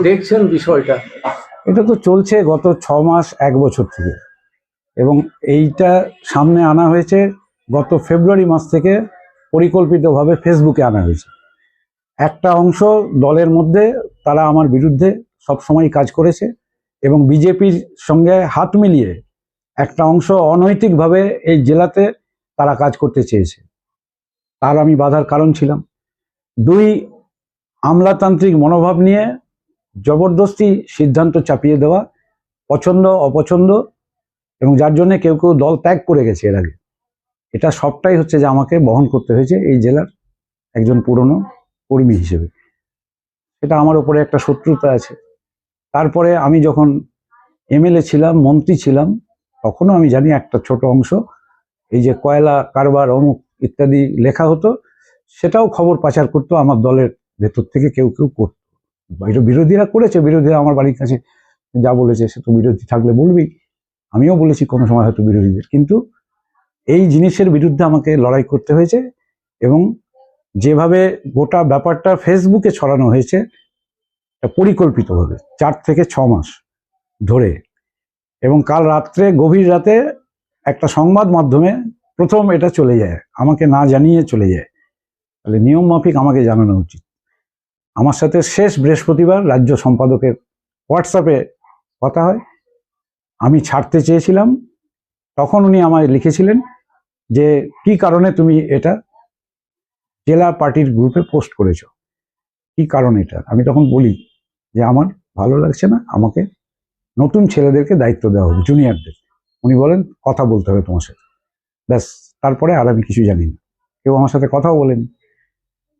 দেখছেন বিষয়টা? এটা তো চলছে গত ছ মাস, এক বছর থেকে। এবং এইটা সামনে আনা হয়েছে গত ফেব্রুয়ারি মাস থেকে পরিকল্পিতভাবে ফেসবুকে আনা হয়েছে। একটা অংশ দলের মধ্যে তারা আমার বিরুদ্ধে সবসময় কাজ করেছে এবং বিজেপির সঙ্গে হাত মিলিয়ে একটা অংশ অনৈতিকভাবে এই জেলাতে তারা কাজ করতে চেয়েছে। তার আমি বাধার কারণ ছিলাম। দুই, আমলাতান্ত্রিক মনোভাব নিয়ে জবরদস্তি সিদ্ধান্ত চাপিয়ে দেওয়া, পছন্দ, অপছন্দ, এবং যার জন্য কেউ কেউ দল ত্যাগ করে গেছে এর আগে। এটা সবটাই হচ্ছে যে আমাকে বহন করতে হয়েছে এই জেলার একজন পুরনো কর্মী হিসেবে। এটা আমার উপরে একটা শত্রুতা আছে। তারপরে আমি যখন এমএলএ ছিলাম, মন্ত্রী ছিলাম, তখনও আমি জানি একটা ছোট অংশ, এই যে কয়লা কারবার, অমুক ইত্যাদি লেখা হতো, সেটাও খবর পাচার করতো আমার দলের ভেতর থেকে কেউ কেউ করতো। বাইরে বিরোধীরা করেছে, বিরোধীরা আমার বাড়ির কাছে যা বলেছে সে তো বিরোধী থাকলে বলবি আমিও বলেছি কোনো সময় হয়তো বিরোধীদের। কিন্তু এই জিনিসের বিরুদ্ধে আমাকে লড়াই করতে হয়েছে এবং যেভাবে গোটা ব্যাপারটা ফেসবুকে ছড়ানো হয়েছে, এটা পরিকল্পিতভাবে চার থেকে ছ মাস ধরে। এবং কাল রাত্রে, গভীর রাতে একটা সংবাদ মাধ্যমে প্রথম এটা চলে যায়, আমাকে না জানিয়ে চলে যায়। তাহলে নিয়ম মাফিক আমাকে জানানো উচিত। আমার সাথে শেষ বৃহস্পতিবার রাজ্য সম্পাদকের হোয়াটসঅ্যাপে কথা হয়। আমি ছাড়তে চেয়েছিলাম। তখন উনি আমায় লিখেছিলেন যে, কি কারণে তুমি এটা জেলা পার্টির গ্রুপে পোস্ট করেছ? কি কারণ এটা? আমি তখন বলি যে, আমার ভালো লাগছে না। আমাকে নতুন ছেলেদেরকে দায়িত্ব দেওয়া হবে জুনিয়রদের উনি বলেন, কথা বলতে হবে তোমার সাথে। ব্যাস, তারপরে আর আমি কিছু জানি না। কেউ আমার সাথে কথাও বলেনি।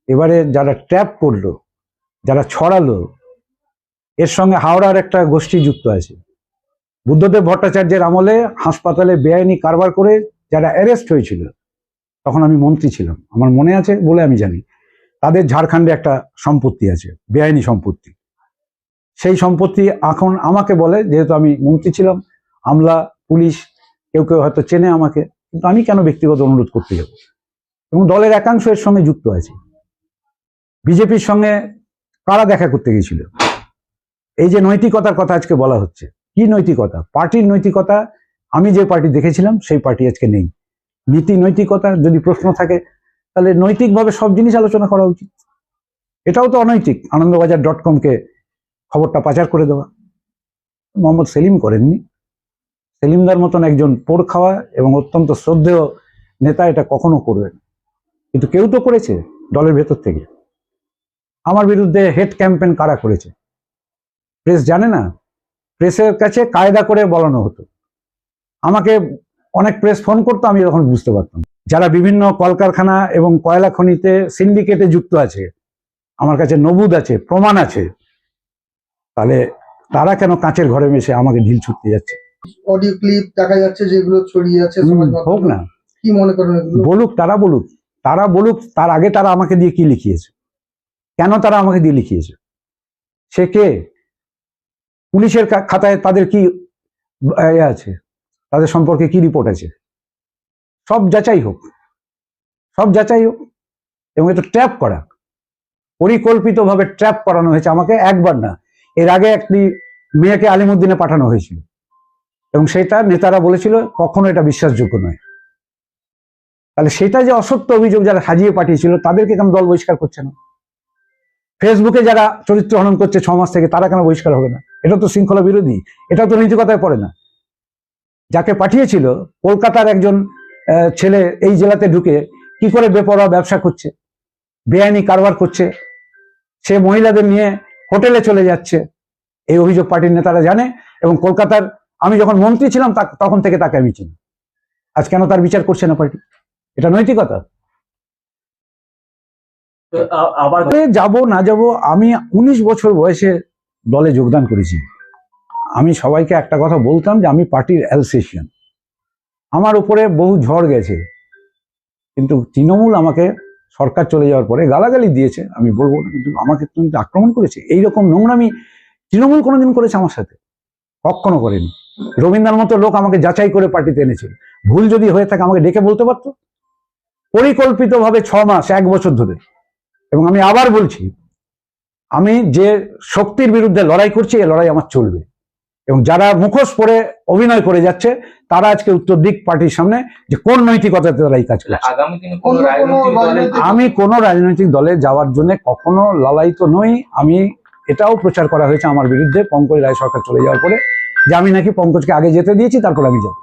এবারে যারা ট্র্যাপ করল যারা ছড়ালো, এর সঙ্গে হাওড়ার একটা গোষ্ঠী যুক্ত আছে। বুদ্ধদেব ভট্টাচার্যের আমলে হাসপাতালে বেআইনি কারবার করে যারা অ্যারেস্ট হয়েছিল, তখন আমি মন্ত্রী ছিলাম। আমার মনে আছে বলে আমি জানি। তাদের ঝাড়খণ্ডে একটা সম্পত্তি আছে, বেআইনি সম্পত্তি। সেই সম্পত্তি এখন আমাকে বলে, যেহেতু আমি মন্ত্রী ছিলাম, আমলা, পুলিশ, কেউ কেউ হয়তো চেনে আমাকে, কিন্তু আমি কেন ব্যক্তিগত অনুরোধ করতে যাব? এবং দলের একাংশ এর সঙ্গে যুক্ত আছে। বিজেপির সঙ্গে কারা দেখা করতে গেছিল এই যে নৈতিকতার কথা আজকে বলা হচ্ছে, কি নৈতিকতা? পার্টির নৈতিকতা, আমি যে পার্টি দেখেছিলাম, সেই পার্টি আজকে নেই। নীতি নৈতিকতা, যদি প্রশ্ন থাকে, তাহলে নৈতিকভাবে সব জিনিস আলোচনা করা উচিত। এটাও তো অনৈতিক। আনন্দবাজার ডট কমকে খবরটা পাচার করে দেওয়া। মোহাম্মদ সেলিম করেননি। সেলিমদার মতন একজন পোড় খাওয়া এবং অত্যন্ত শ্রদ্ধেয় নেতা এটা কখনো করবেন কিন্তু কেউ তো করেছে দলের ভেতর থেকে। আমার বিরুদ্ধে হেড ক্যাম্পেন কারা করেছে? প্রেস জানে না? প্রেসের কাছে কায়দা করে বলানো হতো। আমাকে অনেক প্রেস ফোন করতো আমি তখন বুঝতে পারতাম। যারা বিভিন্ন কলকারখানা এবং কয়লা খনিতে সিন্ডিকেটে যুক্ত আছে আমার কাছে নবুদ আছে প্রমাণ আছে তাহলে তারা কেন কাঁচের ঘরে মেশে আমাকে ঢিল ছুটতে যাচ্ছে? অডিও ক্লিপ দেখা যাচ্ছে যেগুলো ছড়িয়ে আছে হোক না। কি মনে করেন বলুক তারা বলুক। তারা বলুক তার আগে তারা আমাকে দিয়ে কি লিখিয়েছে? কেন তারা আমাকে দিয়ে লিখিয়েছে? সে কে? পুলিশের খাতায় তাদের কি আছে? তাদের সম্পর্কে কি রিপোর্ট আছে? সব যাচাই হোক, সব যাচাই হোক, এবং এটা ট্র্যাপ করা। পরিকল্পিতভাবে ট্র্যাপ করানো হয়েছে, আমাকে একবার না, এর আগে একটি মেয়েকে আলিমুদ্দিনে পাঠানো হয়েছিল। এবং সেটা নেতারা বলেছিল, কখনো এটা বিশ্বাসযোগ্য নয়। তাহলে সেটা যে অসত্য অভিযোগ যারা সাজিয়ে পাঠিয়েছিল, তাদেরকে কেন দল বহিষ্কার করছে না? ফেসবুকে যারা চরিত্র হনন করছে ছ মাস থেকে, তারা কেন বহিষ্কার হবে না? এটা তো শৃঙ্খলা বিরোধী। এটা তো নীতিকতায় পড়ে না। যাকে পাঠিয়েছিল, কলকাতার একজন ছেলে এই জেলাতে ঢুকে কি করে বেপরোয়া ব্যবসা করছে? বেআইনি কারবার করছে। সে মহিলাদের নিয়ে হোটেলে চলে যাচ্ছে। এই অভিযোগ পার্টির নেতারা জানে এবং কলকাতার আমি যখন মন্ত্রী ছিলাম তখন থেকে তাকে আমি চিনি। আজ কেন তার বিচার করছে না পার্টি? এটা নৈতিকতা। যাব, না যাব, আমি উনিশ বছর বয়সে দলে যোগদান করেছি। আমি সবাইকে একটা কথা বলতাম যে আমি পার্টির অ্যালসেশিয়ান। আমার উপরে বহু ঝড় গেছে। কিন্তু তৃণমূল আমাকে সরকার চলে যাওয়ার পরে গালাগালি দিয়েছে, আমি বলব না, কিন্তু আমাকে কিন্তু আক্রমণ করেছে। এইরকম নোংরামি তৃণমূল কোনোদিন করেছে আমার সাথে। কখনো করেনি। রবীন্দ্রনাথ মতো লোক আমাকে যাচাই করে পার্টিতে এনেছিল ভুল যদি হয়ে থাকে আমাকে ডেকে বলতে পারতো? পরিকল্পিতভাবে ছ মাস, এক বছর ধরে। এবং আমি আবার বলছি আমি যে শক্তির বিরুদ্ধে লড়াই করছি এই লড়াই আমার চলবে। এবং যারা মুখোশ পরে অভিনয় করে যাচ্ছে তারা আজকে উত্তর দিক পার্টির সামনে যে কোন নৈতিকতাতে তারা এই কাজ করছে। আমি কোনো রাজনৈতিক দলে যাওয়ার জন্য কখনো লালায়িত নই আমি এটাও প্রচার করা হয়েছে আমার বিরুদ্ধে পঙ্কজ রায় সরকার চলে যাওয়ার পরে। যে আমি নাকি পঙ্কজকে আগে যেতে দিয়েছি তারপর আমি যাব।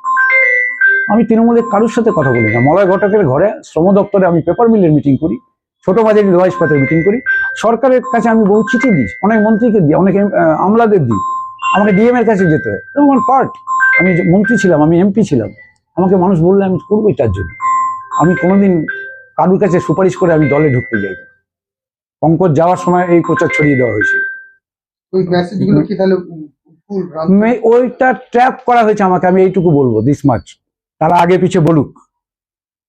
আমি তৃণমূলের কারোর সাথে কথা বলি না। মলয় ঘটকের ঘরে শ্রম দপ্তরে আমি পেপার মিলের মিটিং করি। ছোট বাজারি লোয়া ইস্পাতের মিটিং করি। সরকারের কাছে আমি বহু চিঠি দিই অনেক মন্ত্রীকে দিই অনেক আমলাদের দিই। আমাকে ডিএম এর কাছে যেতে হয়। আমার পার্ট আমি যে মন্ত্রী ছিলাম আমি এমপি ছিলাম। আমাকে মানুষ বললে আমি করবোই তার জন্য। আমি কোনোদিন কারুর কাছে সুপারিশ করে আমি দলে ঢুকতে যাই পঙ্কজ যাওয়ার সময় এই প্রচার ছড়িয়ে দেওয়া হয়েছে। ওইটা ট্র্যাপ করা হয়েছে আমাকে আমি এইটুকু বলব দিস মাছ তারা আগে পিছে বলুক।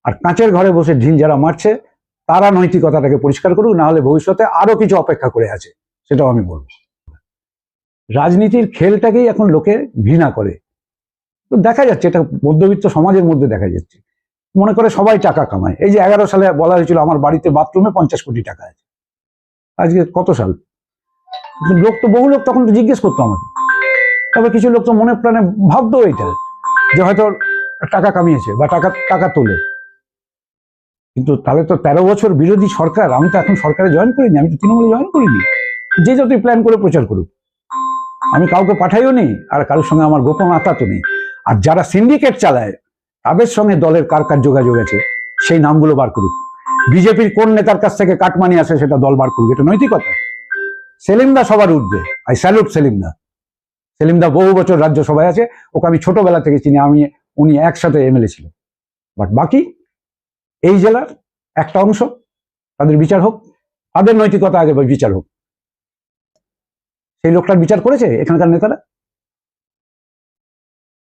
আর কাঁচের ঘরে বসে ঢিল যারা মারছে তারা নৈতিকতাটাকে পরিষ্কার করুক না হলে ভবিষ্যতে আরও কিছু অপেক্ষা করে আছে, সেটাও আমি বলব। রাজনীতির খেলটাকেই এখন লোকে ঘৃণা করে। তো দেখা যাচ্ছে, এটা মধ্যবিত্ত সমাজের মধ্যে দেখা যাচ্ছে। মনে করে সবাই টাকা কামায়। এই যে এগারো সালে বলা হয়েছিল, আমার বাড়িতে বাথরুমে পঞ্চাশ কোটি টাকা আছে। আজকে কত সাল? লোক তো, বহু লোক তখন জিজ্ঞেস করতো আমাকে। তবে কিছু লোক তো মনে প্রাণে ভাবতো এটা যে হয়তো টাকা কামিয়েছে বা টাকা টাকা তোলে। কিন্তু তাহলে তো তেরো বছর বিরোধী সরকার, আমি তো এখন সরকারে জয়েন করিনি, আমি তো তৃণমূলে জয়েন করিনি। যে যতই প্ল্যান করে প্রচার করুক। আমি কাউকে পাঠাইও নি আর কারোর সঙ্গে আমার গোপন আতাতো নেই। আর যারা সিন্ডিকেট চালায়, তাদের সঙ্গে দলের কার কার যোগাযোগ আছে, সেই নামগুলো বার করুক। বিজেপির কোন নেতার কাছ থেকে কাটমানি আসে, সেটা দল বার করুক। এটা নৈতিকতা। সেলিমদা সবার উঠবে আই স্যালুট সেলিমদা। সেলিমদা বহু বছর রাজ্যসভায় আছে। ওকে আমি ছোটবেলা থেকে চিনি, আমি, উনি একসাথে এমএলএ ছিল বাট বাকি এই জেলার একটা অংশ, তাদের বিচার হোক, তাদের নৈতিকতা আগে বিচার হোক। সেই লোকটার বিচার করেছে এখানকার নেতারা?